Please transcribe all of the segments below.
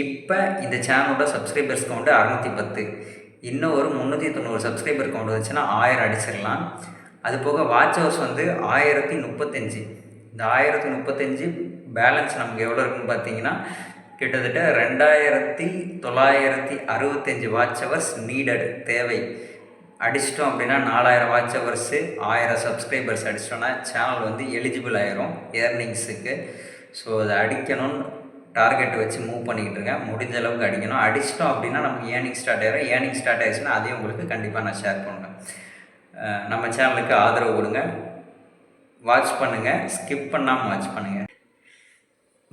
இப்போ இந்த சேனலோட சப்ஸ்கிரைபர்ஸ் கவுண்ட்டு அறநூற்றி பத்து. இன்னும் ஒரு முந்நூற்றி தொண்ணூறு சப்ஸ்கிரைபர் கவுண்ட் வந்துச்சுன்னா ஆயிரம் அடிச்சிடலாம். அது போக வாட்ச் ஹவர்ஸ் வந்து ஆயிரத்தி முப்பத்தஞ்சு. இந்த ஆயிரத்தி முப்பத்தஞ்சு பேலன்ஸ் நமக்கு எவ்வளோ இருக்குன்னு பார்த்தீங்கன்னா கிட்டத்தட்ட ரெண்டாயிரத்தி தொள்ளாயிரத்தி அறுபத்தஞ்சு வாட்ச் ஹவர்ஸ் நீடட் தேவை. அடிச்சிட்டோம் அப்படின்னா நாலாயிரம் வாட்ச் ஹவர்ஸு ஆயிரம் சப்ஸ்கிரைபர்ஸ் அடிச்சிட்டோன்னா சேனல் வந்து எலிஜிபிள் ஆயிரும் ஏர்னிங்ஸுக்கு ஸோ அதை அடிக்கணும்னு டார்கெட் வச்சு மூவ் பண்ணிக்கிட்டு இருக்கேன். முடிஞ்ச அளவுக்கு அடிக்கணும். அடிச்சிட்டோம் அப்படின்னா நமக்கு ஏர்னிங் ஸ்டார்ட் ஆகிடும் ஏர்னிங் ஸ்டார்ட் ஆயிடுச்சுன்னா அதையும் உங்களுக்கு கண்டிப்பாக நான் ஷேர் பண்ணுவேன். நம்ம சேனலுக்கு ஆதரவு கொடுங்க. வாட்ச் பண்ணுங்கள் ஸ்கிப் பண்ணாமல் வாட்ச் பண்ணுங்கள்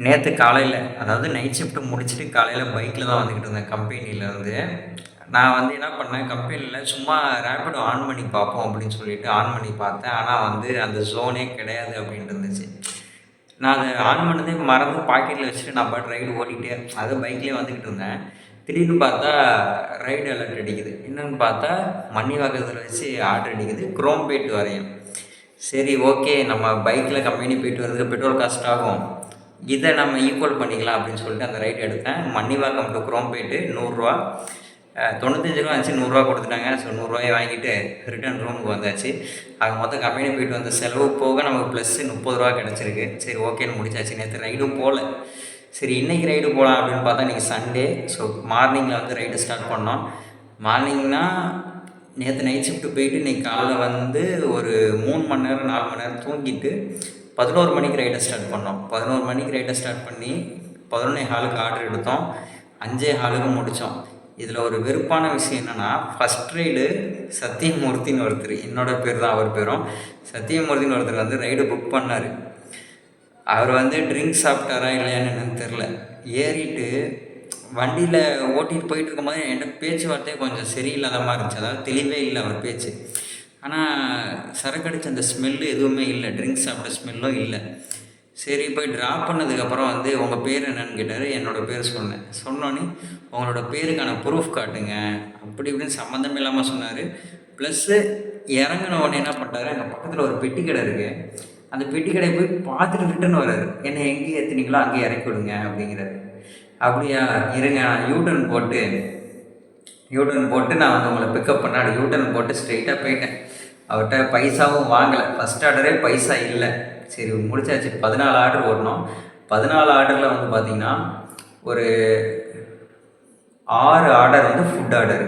நேற்று காலையில் அதாவது நைட் ஷிஃப்ட்டு முடிச்சுட்டு காலையில் பைக்கில் தான் வந்துக்கிட்டு இருந்தேன் கம்பெனியிலேருந்து நான் வந்து என்ன பண்ணேன்? கம்பெனியில் சும்மா ரேப்பிடோ ஆன் பண்ணி பார்ப்போம் அப்படின்னு சொல்லிட்டு ஆன் பண்ணி பார்த்தேன். ஆனால் வந்து அந்த ஜோனே கிடையாது அப்படின்ட்டு இருந்துச்சு. நான் அதை ஆன் பண்ணதே மறந்து பாக்கெட்டில் வச்சுட்டு நான் பாட்டு ரைடு ஓட்டிகிட்டே அது பைக்லேயே வந்துக்கிட்டு இருந்தேன். திடீர்னு பார்த்தா ரைடு அலர்ட் அடிக்குது. என்னென்னு பார்த்தா மணிவாக்கத்தில் வச்சு ஆர்டர் அடிக்குது. குரோம் போயிட்டு வரையும். சரி ஓகே நம்ம பைக்கில் கம்பெனி போயிட்டு வரதுக்கு பெட்ரோல் காஸ்ட் ஆகும். இதை நம்ம ஈக்குவல் பண்ணிக்கலாம் அப்படின்னு சொல்லிட்டு அந்த ரைடு எடுத்தேன். மணிவாக்கம் டு குரோம்பேட்டு நூறுரூவா தொண்ணூத்தஞ்சு ரூபா ஆச்சு நூறுரூவா கொடுத்துட்டாங்க. ஸோ நூறுரூவாயை வாங்கிட்டு ரிட்டர்ன் ரூமுக்கு வந்தாச்சு. ஆக மொத்தம் கம்பெனி போயிட்டு வந்த செலவு போக நமக்கு ப்ளஸ்ஸு முப்பது ரூபா கிடச்சிருக்கு. சரி ஓகேன்னு முடிச்சாச்சு. நேற்று ரைடும் போகல சரி இன்றைக்கி ரைடு போகலாம் அப்படின்னு பார்த்தா இன்றைக்கி சண்டே ஸோ மார்னிங்கில் வந்து ரைடு ஸ்டார்ட் பண்ணோம். மார்னிங்னா நேற்று நைட் ஷிஃப்ட்டு போயிட்டு இன்றைக்கி காலைல வந்து ஒரு மூணு மணி நேரம் நாலு மணி நேரம் தூங்கிட்டு பதினோரு மணிக்கு ரைடை ஸ்டார்ட் பண்ணோம். பதினோரு மணிக்கு ரைடை ஸ்டார்ட் பண்ணி பதினொன்னே ஹாலுக்கு ஆர்டர் எடுத்தோம். அஞ்சே ஹாலுக்கு முடித்தோம் இதில் ஒரு வெறுப்பான விஷயம் என்னென்னா ஃபஸ்ட் ரைடு சத்தியமூர்த்தின்னு ஒருத்தர் என்னோட பேர் தான் அவர் பேரும். சத்தியமூர்த்தின்னு ஒருத்தர் வந்து ரைடு புக் பண்ணார். அவர் வந்து ட்ரிங்க்ஸ் சாப்பிட்டாரா இல்லையான்னு என்னன்னு தெரில ஏறிட்டு வண்டியில் ஓட்டிகிட்டு போயிட்டு இருக்கும்போது என்கிட்ட பேச்சுவார்த்தையே கொஞ்சம் சரியில்லாத மாதிரி இருந்துச்சு. அதாவது தெளிவே இல்லை அவர் பேச்சு. ஆனால் சரக்கடிச்ச அந்த ஸ்மெல்லு எதுவுமே இல்லை. ட்ரிங்க்ஸ் சாப்பிட்ட ஸ்மெல்லும் இல்லை. சரி போய் ட்ராப் பண்ணதுக்கப்புறம் வந்து உங்கள் பேர் என்னன்னு கேட்டார். என்னோடய பேர் சொன்னேன். சொன்னோன்னே உங்களோட பேருக்கான ப்ரூஃப் காட்டுங்க. அப்படி இப்படின்னு சம்மந்தம் இல்லாமல் சொன்னார். ப்ளஸ்ஸு இறங்கின உடனே என்ன பண்ணுறாரு அங்கே பக்கத்தில் ஒரு பெட்டி கடை இருக்குது அந்த பெட்டி கடையை போய் பார்த்துட்டு ரிட்டன் வர்றாரு. என்னை எங்கே ஏற்றுனீங்களோ அங்கேயே இறக்கி விடுங்க அப்படிங்கிறாரு. அப்படியா? இருங்க நான் யூட்டர்ன் போட்டு யூட்டர்ன் போட்டு நான் வந்து உங்களை பிக்கப் பண்ணாடு யூட்டர்ன் போட்டு ஸ்ட்ரெயிட்டாக போயிட்டேன். அவர்கிட்ட பைசாவும் வாங்கலை. ஃபஸ்ட் ஆர்டரே பைசா இல்லை. சரி முடிச்சாச்சு. பதினாலு ஆர்டர் ஓடணும். பதினாலு ஆர்டரில் வந்து பார்த்திங்கன்னா ஒரு ஆறு ஆர்டர் வந்து ஃபுட் ஆர்டர்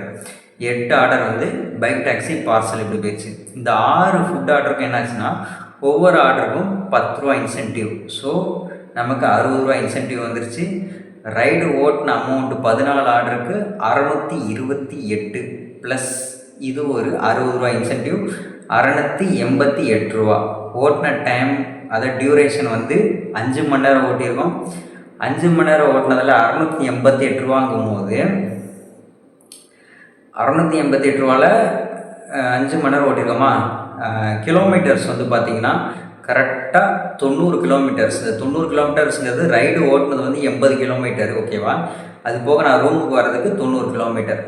எட்டு ஆர்டர் வந்து பைக் டாக்ஸி பார்சல் இப்படி போயிடுச்சு இந்த ஆறு ஃபுட் ஆர்டருக்கும் என்னாச்சுன்னா ஒவ்வொரு ஆர்டருக்கும் பத்து ரூபா இன்சென்டிவ் ஸோ நமக்கு அறுபது ரூபா இன்சென்டிவ் வந்துருச்சு. ரைடு ஓட்டின அமௌண்ட்டு பதினாலு ஆர்டருக்கு அறநூற்றி இருபத்தி எட்டு ப்ளஸ் இது ஒரு அறுபது ரூபா இன்சென்டிவ் அறநூற்றி எண்பத்தி எட்டு ரூபா. ஓட்டின டைம் அதை டியூரேஷன் வந்து அஞ்சு மணி நேரம் ஓட்டியிருக்கோம். அஞ்சு மணி நேரம் ஓட்டினதில் அறநூற்றி எண்பத்தி எட்டு ரூபாங்கும் போது அறநூற்றி எண்பத்தி எட்டு ரூபாவில் அஞ்சு மணி நேரம் ஓட்டியிருக்கோமா? கிலோமீட்டர்ஸ் வந்து பார்த்திங்கன்னா கரெக்டாக தொண்ணூறு கிலோமீட்டர்ஸ் இந்த தொண்ணூறு கிலோமீட்டர்ஸுங்கிறது ரைடு ஓட்டுனது வந்து எண்பது கிலோமீட்டர் ஓகேவா அது போக நான் ரூமுக்கு வர்றதுக்கு தொண்ணூறு கிலோமீட்டர்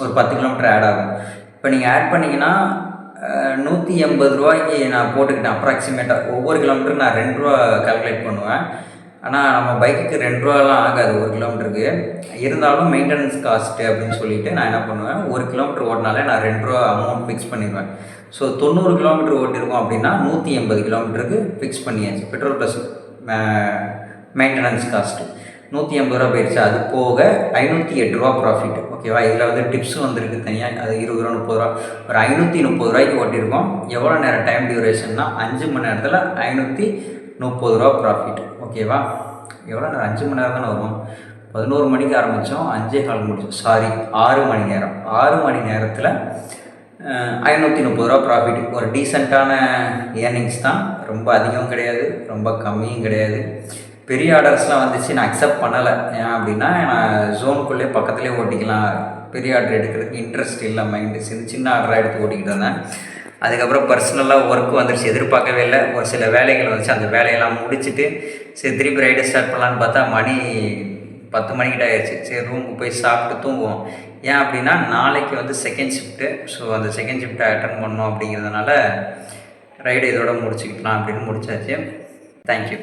ஒரு பத்து கிலோமீட்டர் ஆட் ஆகும். இப்போ நீங்கள் ஆட் பண்ணிங்கன்னா நூற்றி எண்பது ரூபாய்க்கு நான் போட்டுக்கிட்டேன் அப்ராக்சிமேட்டாக ஒவ்வொரு கிலோமீட்டருக்கு நான் ரெண்டு ரூபா கால்குலேட் பண்ணுவேன். ஆனால் நம்ம பைக்குக்கு ரெண்டு ரூபாலாம் ஆகாது ஒரு கிலோமீட்டருக்கு இருந்தாலும் மெயின்டெனன்ஸ் காஸ்ட்டு அப்படின்னு சொல்லிட்டு நான் என்ன பண்ணுவேன் ஒரு கிலோமீட்டர் ஓட்டினாலே நான் ரெண்டு ரூபா அமௌண்ட் ஃபிக்ஸ் பண்ணிடுவேன். ஸோ தொண்ணூறு கிலோமீட்டர் ஓட்டிருக்கோம் அப்படின்னா நூற்றி எண்பது கிலோமீட்டருக்கு ஃபிக்ஸ் பண்ணியாச்சு. பெட்ரோல் ப்ளஸ் மெயின்டெனன்ஸ் காஸ்ட்டு நூற்றி எண்பது ரூபா போயிடுச்சு. அது போக ஐநூற்றி எட்டு ரூபா ப்ராஃபிட் ஓகேவா இதில் வந்து டிப்ஸும் வந்திருக்கு தனியாக அது இருபது ரூபா முப்பது ரூபா. ஒரு ஐநூற்றி முப்பது ரூபாய்க்கு ஓட்டியிருக்கோம். எவ்வளோ நேரம் டைம் டியூரேஷன்னா அஞ்சு மணி நேரத்தில் ஐநூற்றி முப்பது ரூபா ப்ராஃபிட் ஓகேவா எவ்வளோ நேரம்? அஞ்சு மணி நேரம் தானே வரும். பதினோரு மணிக்கு ஆரம்பித்தோம் அஞ்சே கால் முடிச்சோம் சாரி ஆறு மணி நேரம். ஆறு மணி நேரத்தில் ஐநூற்றி முப்பது ரூபா ப்ராஃபிட் ஒரு டீசெண்டான ஏர்னிங்ஸ் தான். ரொம்ப அதிகம் கிடையாது. ரொம்ப கம்மியும் கிடையாது. பெரிய ஆர்டர்ஸ்லாம் வந்துச்சு நான் அக்செப்ட் பண்ணலை. ஏன் அப்படின்னா நான் ஜோனுக்குள்ளே பக்கத்துலேயே ஓட்டிக்கலாம். பெரிய ஆர்டர் எடுக்கிறதுக்கு இன்ட்ரெஸ்ட் இல்லை மைண்டு சின்ன சின்ன ஆர்டராக எடுத்து ஓட்டிக்கிட்டு இருந்தேன். அதுக்கப்புறம் பர்சனலாக ஒர்க் வந்துருச்சு. எதிர்பார்க்கவே இல்லை. ஒரு சில வேலைகள் வந்துச்சு. அந்த வேலையெல்லாம் முடிச்சுட்டு சரி திருப்பி ரைடை ஸ்டார்ட் பண்ணலான்னு பார்த்தா மணி பத்து மணிக்கிட்ட ஆயிடுச்சு. சரி ரூமுக்கு போய் சாப்பிட்டு தூங்குவோம். ஏன் அப்படின்னா நாளைக்கு வந்து செகண்ட் ஷிஃப்ட்டு ஸோ அந்த செகண்ட் ஷிஃப்ட்டை அட்டன் பண்ணோம் அப்படிங்கிறதுனால ரைடு இதோட முடிச்சுக்கலாம் அப்படின்னு முடிச்சாச்சு. தேங்க்யூ